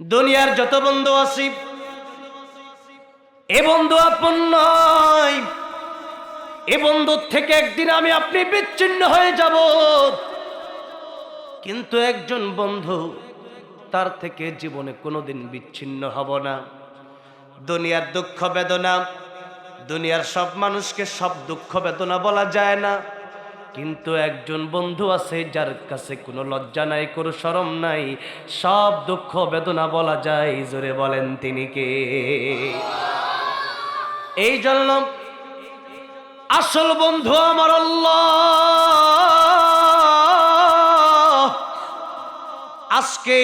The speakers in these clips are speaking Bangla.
দুনিয়ার যত বন্ধু আছি, এ বন্ধু আপন নয়। এ বন্ধুর থেকে একদিন আমি আপনি বিচ্ছিন্ন হয়ে যাব। কিন্তু একজন বন্ধু তার থেকে জীবনে কোনোদিন বিচ্ছিন্ন হব না। দুনিয়ার দুঃখ বেদনা, দুনিয়ার সব মানুষকে সব দুঃখ বেদনা বলা যায় না। কিন্তু একজন বন্ধু আছে, যার কাছে কোনো লজ্জা নাই, কোনো সরম নাই, সব দুঃখ বেদনা বলা যায়, জোরে বলেন তিনি কে? এই জন্য আসল বন্ধু আমার আজকে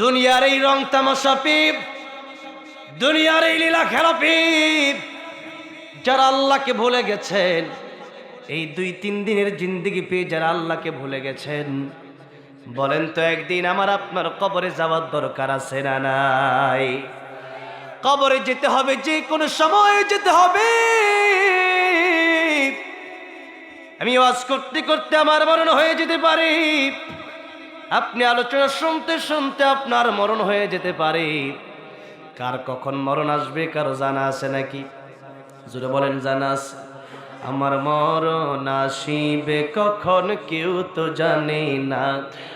দুনিয়ার এই রং তামাশা পিপ, দুনিয়ার এই লীলা খেলা পিপ, যারা আল্লাহকে ভুলে গেছেন এই দুই, তিন দিনের জিন্দিগি পেয়ে যারা আল্লাহকে ভুলে গেছেন, বলেন তো একদিন আমার আপনার কবরে যাওয়ার দরকার আছে না নাই? কবরে যেতে হবে, যে কোনো সময় যেতে হবে। আমি ওয়াজ করতে করতে আমার মরণ হয়ে যেতে পারি। আপনি আলোচনা শুনতে শুনতে আপনার মরণ হয়ে যেতে পারে। কার কখন মরণ আসবে, কারও জানা আছে নাকি? জুড়ে বলেন, জানা আছে। আমার মরণ আসিবে কখন কেউ তো জানে না।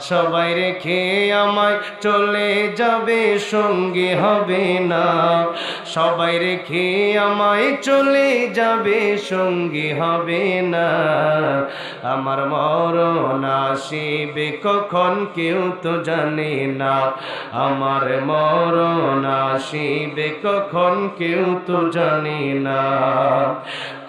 সবাই রেখে আমায় চলে যাবে, সঙ্গে হবে না। সবাই রেখে আমায় চলে যাবে, সঙ্গে হবে না। আমার মরণ আসিবে কখন কেউ তো জানে না। আমার মরণ আসিবে কখন কেউ তো জানে না।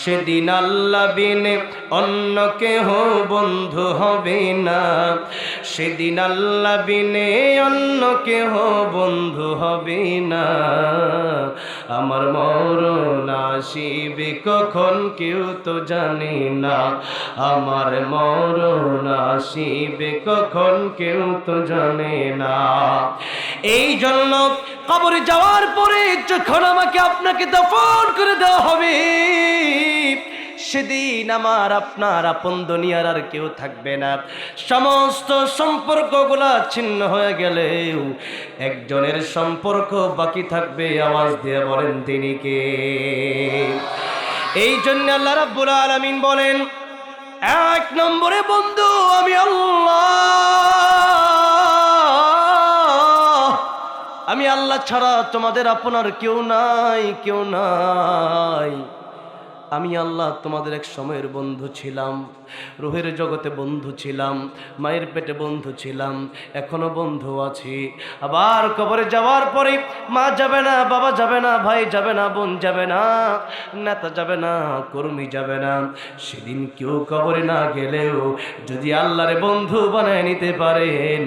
সেদিন আল্লাহ বিনে অন্য কেহ বন্ধু হবে না। সেদিন আল্লাহ বিনে অন্য কেহ বন্ধু হবে না। আমার মরণ আসিবে কখন কেউ তো জানে না। আমার মরণ আসিবে কখন কেউ তো জানে না। এই জন্য কবরে যাওয়ার পরে যখন আমাকে আপনাকে দফন করে দেওয়া হবে সেদিন আমার আপনার আপন দুনিয়ার আর কেউ থাকবে না। সমস্ত সম্পর্কগুলা ছিন্ন হয়ে গেলেও একজনের সম্পর্ক বাকি থাকবে, আওয়াজ দিয়ে বলেন তিনি কে? এই জন্য আল্লাহ রাব্বুল আলামিন বলেন, এক নম্বরে বন্ধু, আমি আল্লাহ। আমি আল্লাহ ছাড়া তোমাদের আপনার কেউ নাই কেউ নাই। আমি আল্লাহ তোমাদের এক সময়ের বন্ধু ছিলাম, রুহের জগতে বন্ধু ছিলাম, মায়ের পেটে বন্ধু ছিলাম, এখনও বন্ধু আছি। আবার কবরে যাওয়ার পরে মা যাবে না, বাবা যাবে না, ভাই যাবে না, বোন যাবে না, নেতা যাবে না, কর্মী যাবে না। সেদিন কেউ কবরে না গেলেও যদি আল্লাহরে বন্ধু বানায় নিতে পারেন,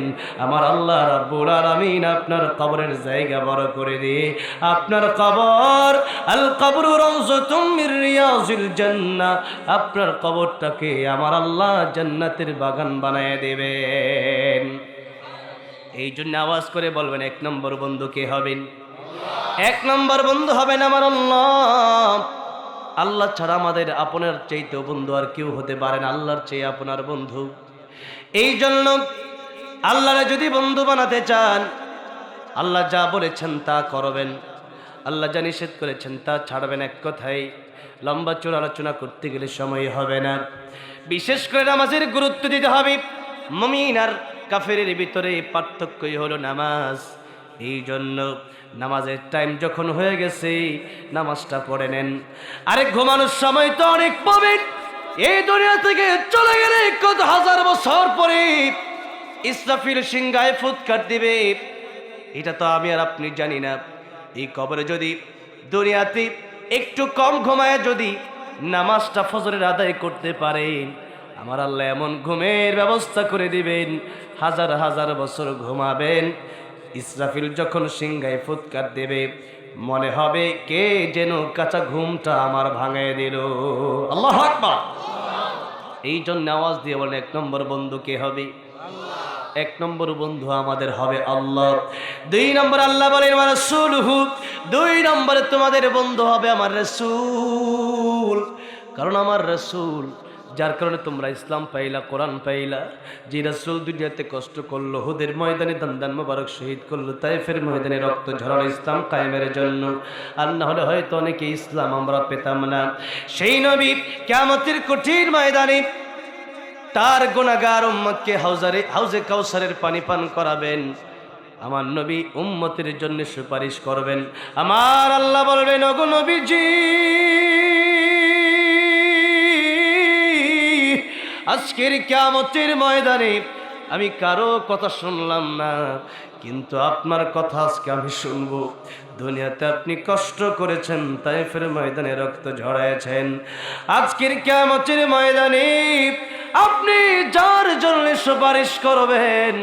আমার আল্লাহ রাব্বুল আলামিন আপনার কবরের জায়গা বড় করে দিয়ে আপনার কবর, আল কবর রওজাতুম মির রিয়াজিল জান্নাহ। আপনার কবরটাকে আমার আল্লাহ জান্নাতের বাগান বানায় দেবেন। এই জন্য আওয়াজ করে বলবেন, এক নম্বর বন্ধু কে হবেন? এক নম্বর বন্ধু হবেন আমার আল্লাহ। আল্লাহ ছাড়া আমাদের আপনার চাইতেও বন্ধু আর কেউ হতে পারে না, আল্লাহর চেয়ে আপনার বন্ধু। এই জন্য আল্লাহরে যদি বন্ধু বানাতে চান, আল্লাহ যা বলেছেন তা করবেন। আল্লাহ যা নিষেধ করেছেন তা ছাড়বেন এক কথাই লম্বা চোর আলোচনা করতে গেলে সময় হবে না। বিশেষ করে নামাজের গুরুত্ব দিতে হবে। মমিন আর কাফেরের ভিতরে পার্থক্যই হলো নামাজ। এই জন্য নামাজের টাইম যখন হয়ে গেছে, নামাজটা পড়ে নেন। আরে ঘুমানোর সময় তো অনেক পাবেন। এই দুনিয়া থেকে চলে গেলে কত হাজার বছর পরে ইসরাফিল সিংহায় ফুৎকার দিবে। এটা তো আমি আর আপনি জানি না। এই কবরে যদি দুনিয়াতে একটু কম ঘুমায় যদি নামাজটা ফজরের আদায় করতে পারেন, আমার আল্লাহ এমন ঘুমের ব্যবস্থা করে দিবেন, হাজার হাজার বছর ঘুমাবেন। ইসরাফিল যখন সিংহায় ফুৎকার দেবে, মনে হবে কে যেন কাঁচা ঘুমটা আমার ভাঙায় দিল। আল্লাহ এই জন্য আওয়াজ দিয়ে বলেন, এক নম্বর বন্ধু কে হবে? এক নম্বর বন্ধু আমাদের হবে আল্লাহ। দুই নম্বর আল্লাহ বলেন, আমার দুই নম্বরে তোমাদের বন্ধু হবে আমার রসুল। কারণ আমার রসুল, যার কারণে তোমরা ইসলাম পাইলা, কোরআন পাইলা, যে রসুল দুনিয়াতে কষ্ট করল, হুদের ময়দানে দান্দান মোবারক শহীদ করল, তাইফের ময়দানে রক্ত ঝরালো ইসলাম কায়েমের জন্য। আর না হলে হয়তো অনেকে ইসলাম আমরা পেতাম না। সেই নবী কেমতের কঠিন ময়দানে তার গুণাগার উম্মতকে হাউজারে, হাউজে কাউসারের পানি পান করাবেন। আমার নবী উম্মতের জন্য সুপারিশ করবেন। আমার আল্লাহ বলবেন, ওগো নবীজি, আজকের ক্যামতের ময়দানে আমি কারও কথা শুনলাম না। কিন্তু আপনার কথা আজকে আমি শুনব। দুনিয়াতে আপনি কষ্ট করেছেন তাই ফের ময়দানে রক্ত ঝরাইছেন। আজকের কিয়ামতের ময়দানে আপনি যার জন্য সুপারিশ করবেন,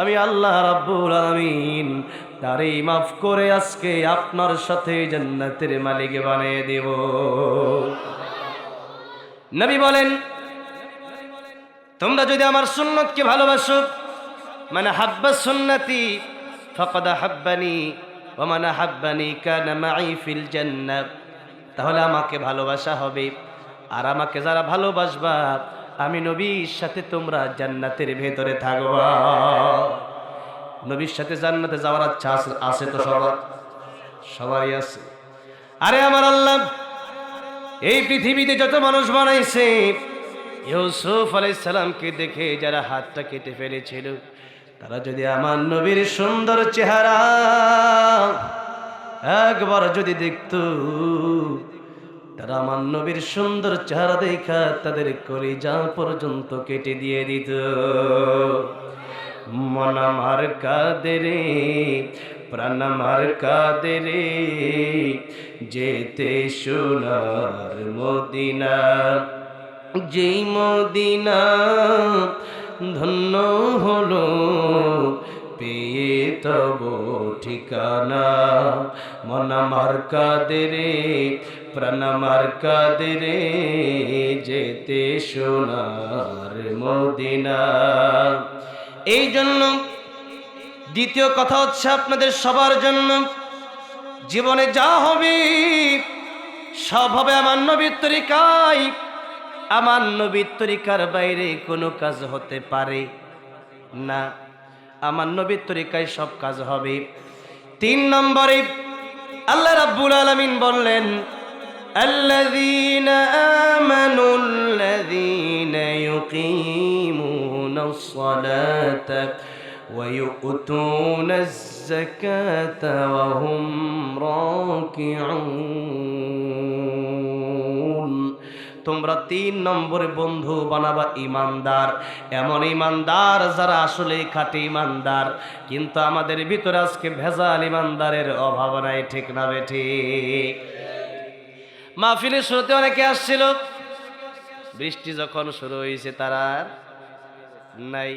আমি আল্লাহ রাব্বুল আলামিন তারই মাফ করে আজকে আপনার সাথে জান্নাতের মালিক বানিয়ে দেব। নবী বলেন, তোমরা যদি আমার সুন্নতকে ভালোবাসো মানে হাব্বা সুন্নতি, ফকদা হাব্বানি ও মানে হাব্বানি কানা মাই ফিল জান্নাত। তাহলে আমাকে ভালোবাসা হবে। আর আমাকে যারা ভালোবাসবা, আমি নবীর সাথে তোমরা জান্নাতের ভেতরে থাকবা। নবীর সাথে জান্নাতে যাওয়ার আচ্ছা আছে তো সবার? সবারই আছে। আরে আমার আল্লাহ, এই পৃথিবীতে যত মানুষ বানাইছে, ইউসুফ আলাইসালামকে দেখে যারা হাতটা কেটে ফেলেছিল তারা যদি আমার নবীর সুন্দর চেহারা একবার যদি দেখত, তারা আমার নবীর সুন্দর চেহারা দেখা তাদের কলিজা পর্যন্ত কেটে দিয়ে দিত। মন আমার কাদেরে প্রাণ আমার কাদেরে যেতে সোনার মদিনা, যেই মদিনা ধন্য হলো। পেয়ে তব ঠিকানা। মন আমার কাদেরে প্রাণ আমার কাদেরে যেতে সোনার মদিনা। এই জন্য দ্বিতীয় কথা হচ্ছে আপনাদের সবার জন্য, জীবনে যা হবে, সব হবে আমার নবীর তরিকায়। আমার নবীর তরিকার বাইরে কোনো কাজ হতে পারে না আমার নবীর তরিকায় সব কাজ হবে তিন নম্বরে আল্লাহ রাব্বুল আলামিন বললেন الذين آمنوا الذين يقيمون الصلاة ويؤتون الزكاة وهم راكعون তোমরা তিন নম্বরে বন্ধু বানাবা ইমানদার। এমন ইমানদার যারা আসলে খাঁটি ইমানদার। কিন্তু আমাদের ভিতরে আজকে ভেজাল ইমানদারের অভাব নাই, ঠিক না বেঠিক মাহফিলের শুরুতে অনেকে আসছিল। বৃষ্টি যখন শুরু হয়েছে তারা নাই।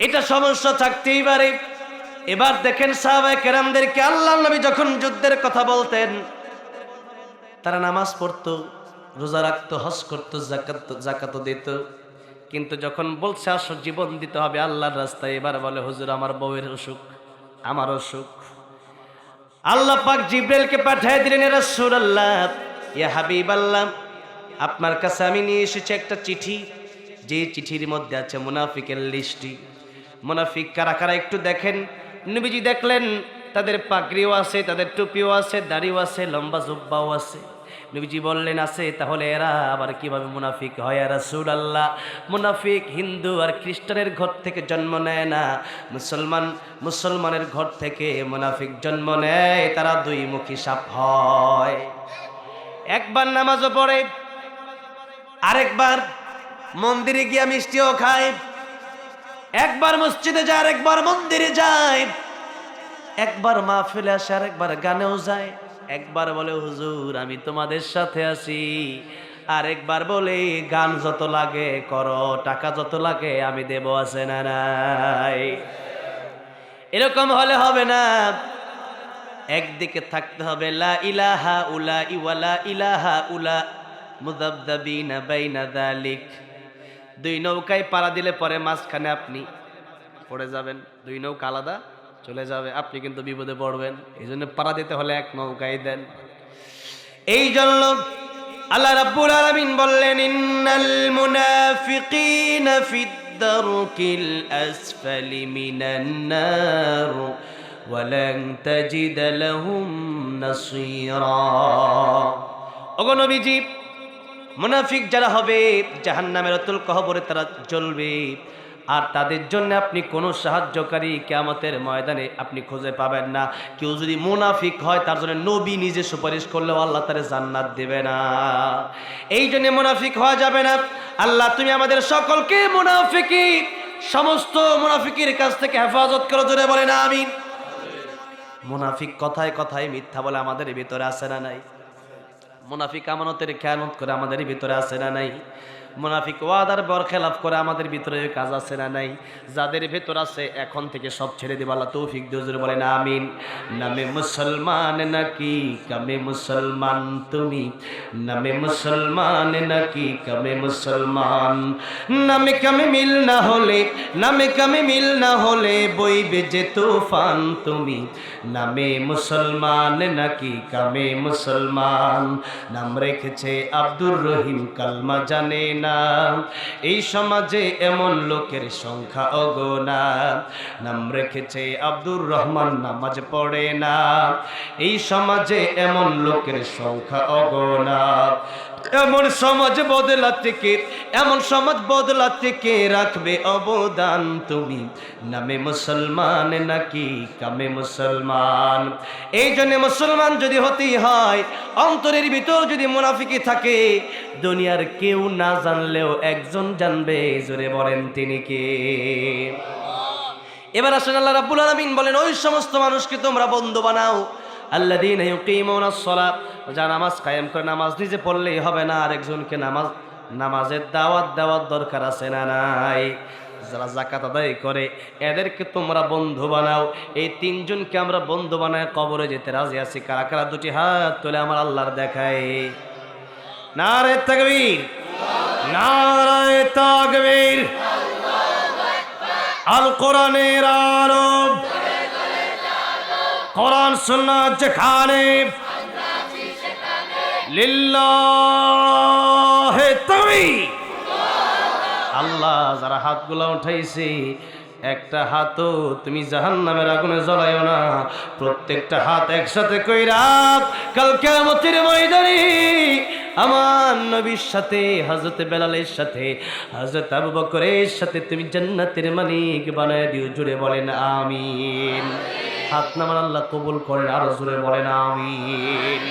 এটা সমস্যা থাকতেই পারে। এবার দেখেন সাহাবাই কেরামদেরকে আল্লাহ নবী যখন যুদ্ধের কথা বলতেন তারা নামাজ পড়তো, রোজা রাখতো, হজ করতো জাকাত জাকাতও দিত। কিন্তু যখন বলছে, আসো, জীবন দিতে হবে আল্লাহর রাস্তায়, এবার বলে, হুজুর, আমার বউয়ের অসুখ, আমার অসুখ। আল্লাহ পাক জিব্রাইলকে পাঠিয়ে দিলেন রাসূলুল্লাহ, ইয়া হাবিবাল্লাহ, আপনার কাছে আমি নিয়ে এসেছি একটা চিঠি। যে চিঠির মধ্যে আছে মুনাফিকের লিস্টটি। মুনাফিক কারা কারা একটু দেখেন। নবীজি দেখলেন, তাদের পাগড়িও আছে, তাদের টুপিও আছে, দাড়িও আছে, লম্বা জুব্বাও আছে। নবীজি বললেন, আছে, তাহলে এরা আবার কীভাবে মুনাফিক হয়? রাসূল আল্লাহ মুনাফিক হিন্দু আর খ্রিস্টানের ঘর থেকে জন্ম নেয় না। মুসলমান, মুসলমানের ঘর থেকে মুনাফিক জন্ম নেয়, তারা দুই মুখী সাপ হয়। একবার নামাজও পড়ে, আরেকবার মন্দিরে গিয়া মিষ্টিও খায়। একবার মসজিদে যায়, আরেকবার মন্দিরে যায়। একবার মা ফেলে আসে, আরেকবার গানেও যায়। একবার বলে, হুজুর, আমি তোমাদের সাথে আছি। আরেকবার বলে, গান যত লাগে করো, টাকা যত লাগে, আমি দেব, আছে না নাই? এরকম হলে হবে না। একদিকে থাকতে হবে, লা ইলাহা উলা ইওয়ালা ইলাহা উলা মুদাবদাবিনা বাইনা দালিক দুই নৌকায় পাড়া দিলে পরে মাঝখানে আপনি পড়ে যাবেন। দুই নৌকা আলাদা চলে যাবে, আপনি কিন্তু বিপদে পড়বেন। এই জন্য পাড়া দিতে হলে এক নৌকায় দেন। এই জন্য আল্লাহ রাব্বুল আলামিন বললেন, ইন্নাল মুনাফিকিনা ফিদ দারকিল আসফালি মিনান নার ওয়ালান তাজিদ লাহুম নাসীরা। ওগো নবীজি, মুনাফিক যারা হবে, জাহান্নামের অতুল কহবরে তারা জ্বলবে। আর তাদের জন্য আপনি কোনো সাহায্যকারী কেয়ামতের ময়দানে আপনি খুঁজে পাবেন না। কেউ যদি মুনাফিক হয়, তার জন্য নবী নিজে সুপারিশ করলেও আল্লাহ তারে জান্নাত দেবে না। এই জন্য মুনাফিক হওয়া যাবে না। আল্লাহ, তুমি আমাদের সকলকে মুনাফিকি, সমস্ত মুনাফিকের কাছ থেকে হেফাজত করে, জোরে বলে না আমি মুনাফিক কথায় কথায় মিথ্যা বলে আমাদের ভিতরে আসে না নাই। মুনাফিক আমানতের খেয়ানত করে আমাদের ভিতরে আসে না নাই। মুনাফিক ওয়াদার বর খেলাফ করে আমাদের ভিতরে কাজ আছে না নাই? যাদের ভেতর আছে, এখন থেকে সব ছেড়ে দেব, আল্লাহ তৌফিক দজুর বলেন, আমিন। নামে মুসলমান নাকি কামে মুসলমান তুমি? নামে মুসলমান নাকি কামে মুসলমান? নামে কামে মিল না হলে, নামে কামে মিল না হলে বইবে যে তুফান তুমি? নামে মুসলমান নাকি কামে মুসলমান? নাম রেখেছে আব্দুর রহিম, কালমা জানে না এই সমাজে এমন লোকের সংখ্যা অগোনা নাম রেখেছে আব্দুর রহমান, নামাজ পড়ে না। এই সমাজে এমন লোকের সংখ্যা অগোনা এমন সমাজ বদলাতে কে এমন সমাজ বদলাতে কে রাখবে অবদান তুমি। নামে মুসলমান নাকি কামে মুসলমান? এই জন্য মুসলমান যদি হতেই হয়, অন্তরের ভিতর যদি মুনাফিকি থাকে, দুনিয়ার কেউ না জানলেও একজন জানবে, জোরে বলেন তিনি কে? এবার আসেন আল্লাহ রাব্বুল আলামিন বলেন, ওই সমস্ত মানুষকে তোমরা বন্ধু বানাও। আল্লাযীনা ইউকিমুনা আস-সালাত নামাজ কায়েম করে নামাজ নিজে পড়লেই হবে না, আরেকজনকে নামাজ, নামাজের দাওয়াত দেওয়ার দরকার আছে না নাই? যারা জাকাত আদায় করে, এদেরকে তোমরা বন্ধু বানাও। এই তিনজনকে আমরা বন্ধু বানায় কবরে যেতে রাজি আছি। কারা কারা দুটি হাত তুলে আমার আল্লাহর দেখায়? নারে তাকবীর। নারে তাকবীর। আল কোরআনের আরব কোরআন, সুন্নাত যেখানে তাকবীর। আল্লাহ যারা হাতগুলো উঠাইছে, একটা হাতও তুমি জাহান নামের আগুনে জ্বলাইও না। প্রত্যেকটা হাত একসাথে কইরা কাল কেমতের ময়দানে আমার নবীর সাথে হজরত বেলালের সাথে হজরত আবু বকরের সাথে তুমি জান্নাতের মালিক বানায় দিও। জুড়ে বলেন আমিন। হাত নামান আল্লাহ কবুল করেন, আরও জুড়ে বলেন আমিন।